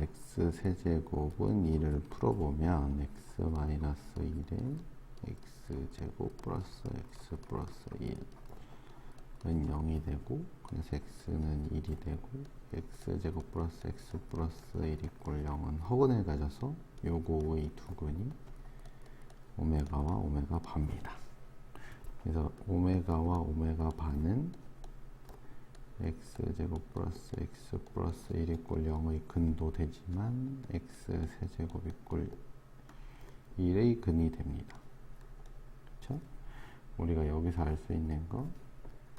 x 세제곱은 1을 풀어보면 x 마이너스 1에 x 제곱 플러스 x 플러스 1은 0이 되고 그래서 x는 1이 되고 x 제곱 플러스 x 플러스 1 이꼴 0은 허근을 가져서 요거의 두근이 오메가와 오메가 바입니다. 그래서 오메가와 오메가 바는 x 제곱 플러스 x 플러스 1 이꼴 0의 근도 되지만 x 세제곱 이꼴 1의 근이 됩니다. 그렇죠? 우리가 여기서 알 수 있는 거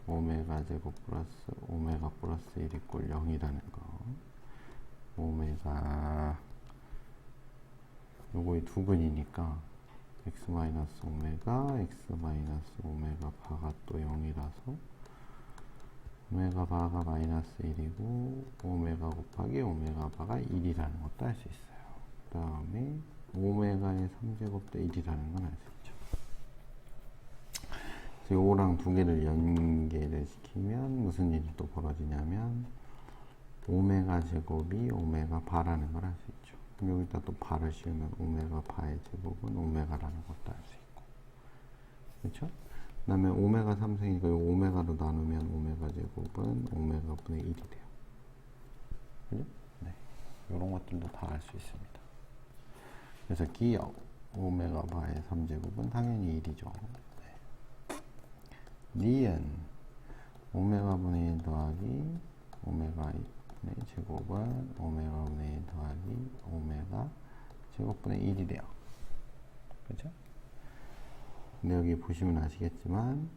오메가 제곱 플러스 오메가 플러스 1 이꼴 0이라는 거 오메가 요거의 두 근이니까 x 마이너스 오메가 x 마이너스 오메가 바가 또 0이라서 오메가 바가 마이너스 1이고 오메가 곱하기 오메가 바가 1이라는 것도 알 수 있어요. 그 다음에 오메가의 3제곱도 1이라는 건 알 수 있죠. 그래서 요거랑 두 개를 연계를 시키면 무슨 일이 또 벌어지냐면 오메가 제곱이 오메가 바라는 걸 알 수 있죠. 여기다 또 바를 씌우면 오메가 바의 제곱은 오메가라는 것도 알 수 있고. 그렇죠? 그 다음에 오메가 3승이니까 이 오메가로 나누면 오메가 제곱은 오메가 분의 1이 돼요. 그죠? 네. 이런 것들도 다 알 수 있습니다. 그래서 기억 오메가 바의 3제곱은 당연히 1이죠. 네. 니은 오메가 분의 1 더하기 오메가 분의 제곱은 오메가 분의 1 더하기 오메가 제곱분의 1이 돼요. 그죠? 근데 여기 보시면 아시겠지만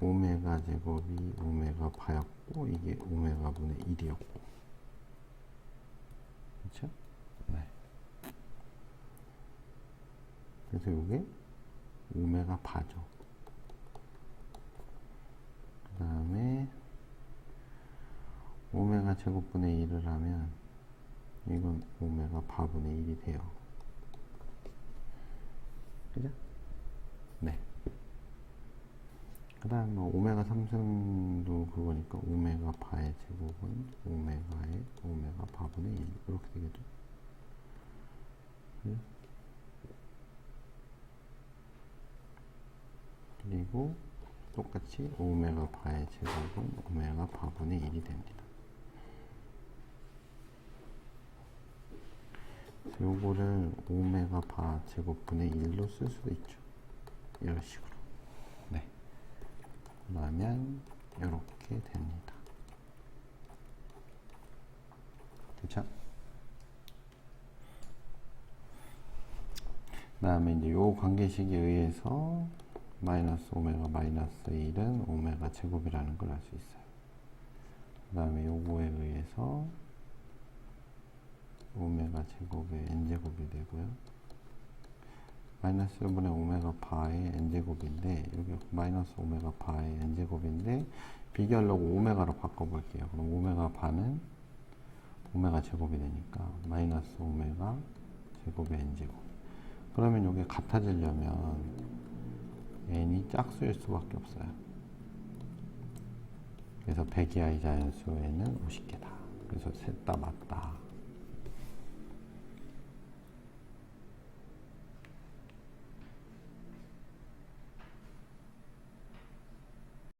오메가 제곱이 오메가 바였고 이게 오메가 분의 1이었고 그렇죠? 네. 그래서 이게 오메가 바죠. 그 다음에 오메가 제곱분의 1을 하면 이건 오메가 바분의 1이 돼요. 그죠? 네. 뭐 오메가 3승도 그거니까 오메가 바의 제곱은 오메가의 오메가 바분의 1 이렇게 되겠죠. 그죠? 그리고 똑같이 오메가 바의 제곱은 오메가 바분의 1이 됩니다. 요거를 오메가 바 제곱분의 1로 쓸 수도 있죠. 이런 식으로. 네. 그러면 이렇게 됩니다. 그쵸? 그 다음에 이제 요 관계식에 의해서 마이너스 오메가 마이너스 1은 오메가 제곱이라는 걸 알 수 있어요. 그 다음에 요거에 의해서 오메가 제곱의 n제곱이 되고요. 마이너스 1분의 오메가 바의 n제곱인데 여기 마이너스 오메가 바의 n제곱인데 비교하려고 오메가로 바꿔볼게요. 그럼 오메가 바는 오메가 제곱이 되니까 마이너스 오메가 제곱의 n제곱 그러면 이게 같아지려면 n이 짝수일 수밖에 없어요. 그래서 100이 아이 자연수에는 50개다. 그래서 셋 다 맞다.